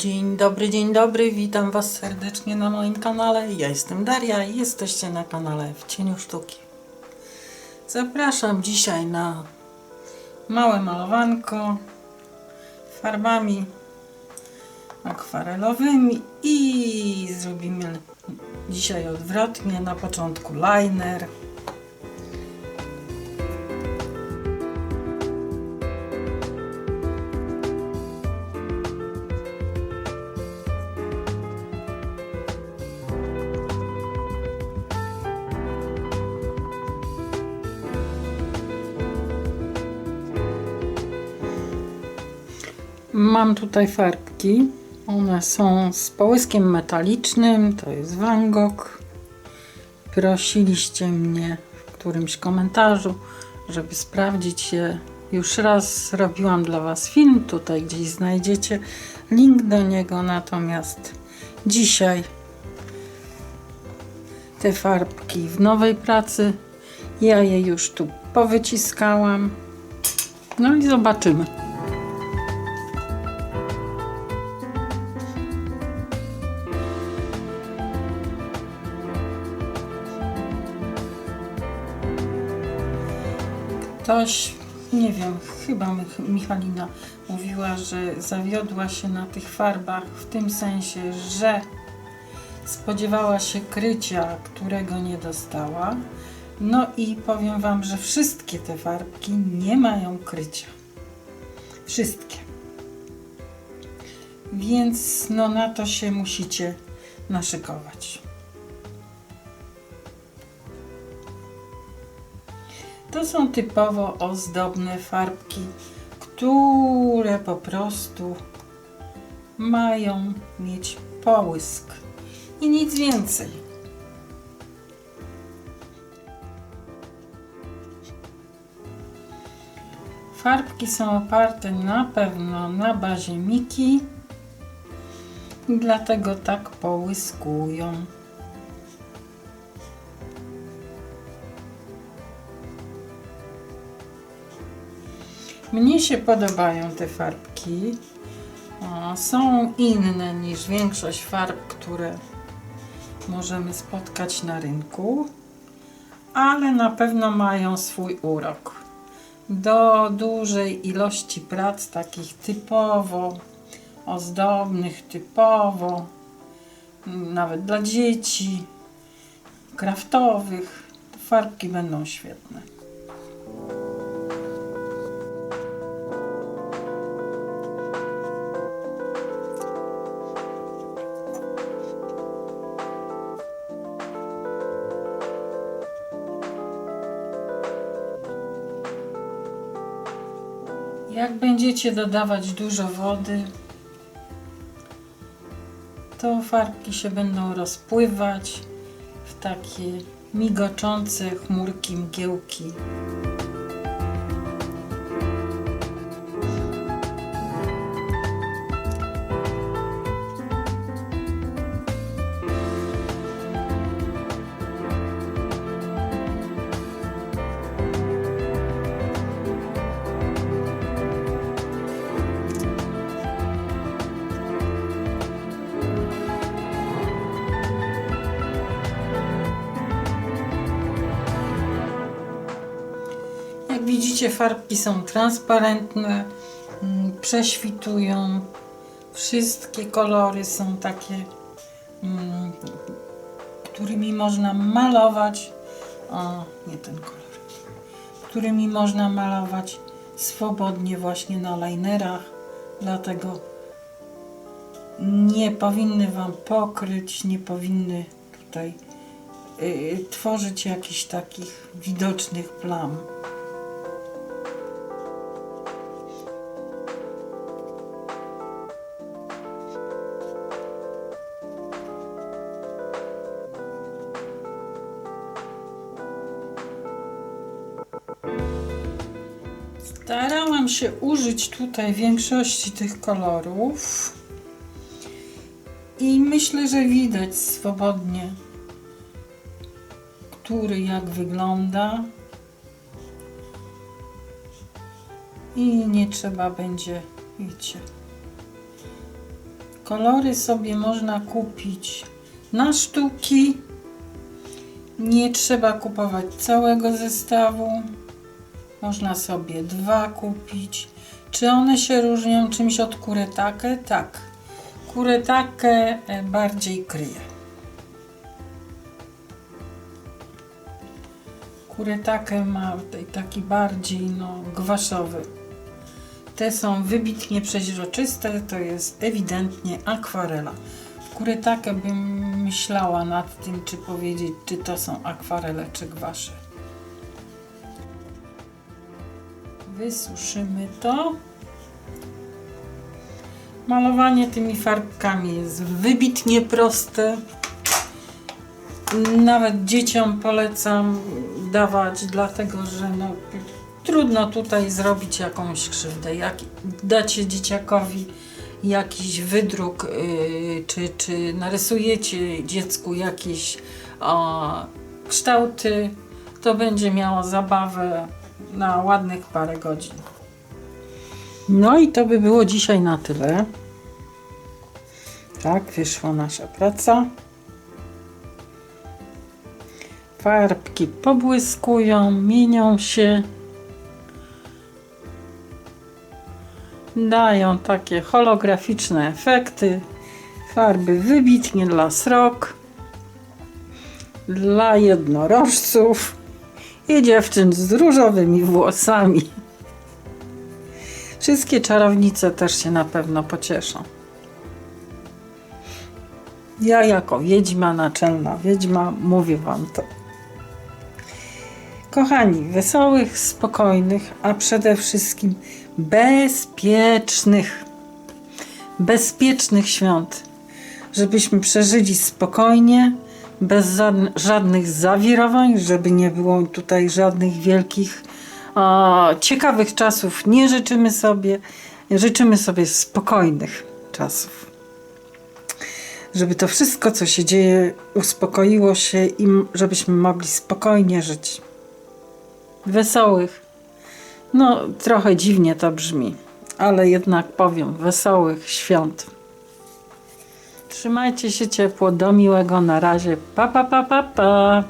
Dzień dobry, dzień dobry, witam Was serdecznie na moim kanale. Ja jestem Daria i jesteście na kanale W Cieniu Sztuki. Zapraszam dzisiaj na małe malowanko farbami akwarelowymi i zrobimy dzisiaj odwrotnie. Na początku liner. Mam tutaj farbki. One są z połyskiem metalicznym. To jest Van Gogh. Prosiliście mnie w którymś komentarzu, żeby sprawdzić je. Już raz robiłam dla Was film. Tutaj gdzieś znajdziecie link do niego. Natomiast dzisiaj te farbki w nowej pracy. Ja je już tu powyciskałam. No i zobaczymy. Ktoś, nie wiem, chyba Mich- Michalina mówiła, że zawiodła się na tych farbach w tym sensie, że spodziewała się krycia, którego nie dostała. No i powiem Wam, że wszystkie te farbki nie mają krycia. Wszystkie. Więc no na to się musicie naszykować. To są typowo ozdobne farbki, które po prostu mają mieć połysk i nic więcej. Farbki są oparte na pewno na bazie Miki, dlatego tak połyskują. Mnie się podobają te farbki. Są inne niż większość farb, które możemy spotkać na rynku, ale na pewno mają swój urok. Do dużej ilości prac, takich typowo ozdobnych, typowo nawet dla dzieci, kraftowych, farbki będą świetne. Jak będziecie dodawać dużo wody, to farbki się będą rozpływać w takie migoczące chmurki, mgiełki. Widzicie, farbki są transparentne, mm, prześwitują. Wszystkie kolory są takie, mm, którymi można malować. O, nie ten kolor. Którymi można malować swobodnie właśnie na linerach. Dlatego nie powinny Wam pokryć, nie powinny tutaj y, tworzyć jakichś takich widocznych plam. Starałam się użyć tutaj większości tych kolorów i myślę, że widać swobodnie, który jak wygląda. I nie trzeba będzie, wiecie, Kolory sobie można kupić na sztuki. Nie trzeba kupować całego zestawu. Można sobie dwa kupić. Czy one się różnią czymś od kuretake? Tak. Kuretake e, bardziej kryje. Kuretake ma taki bardziej no, gwaszowy. Te są wybitnie przeźroczyste, to jest ewidentnie akwarela. Kuretake bym myślała nad tym, czy powiedzieć, czy to są akwarele, czy gwasze. Wysuszymy to. Malowanie tymi farbkami jest wybitnie proste. Nawet dzieciom polecam dawać, dlatego że no, trudno tutaj zrobić jakąś krzywdę. Jak dacie dzieciakowi jakiś wydruk, yy, czy, czy narysujecie dziecku jakieś o, kształty, to będzie miało zabawę na ładnych parę godzin. No i to by było dzisiaj na tyle. Tak, wyszła nasza praca. Farbki pobłyskują, mienią się. Dają takie holograficzne efekty. Farby wybitnie dla srok, dla jednorożców i dziewczyn z różowymi włosami. Wszystkie czarownice też się na pewno pocieszą. Ja jako wiedźma, naczelna wiedźma, mówię wam to. Kochani, wesołych, spokojnych, a przede wszystkim bezpiecznych, bezpiecznych świąt, żebyśmy przeżyli spokojnie, bez żadn- żadnych zawirowań, żeby nie było tutaj żadnych wielkich, o, ciekawych czasów. Nie życzymy sobie, życzymy sobie spokojnych czasów żeby to wszystko, co się dzieje, uspokoiło się i żebyśmy mogli spokojnie żyć. Wesołych. No, trochę dziwnie to brzmi, ale jednak powiem, wesołych świąt. Trzymajcie się ciepło, do miłego, na razie. Pa, pa, pa, pa, pa.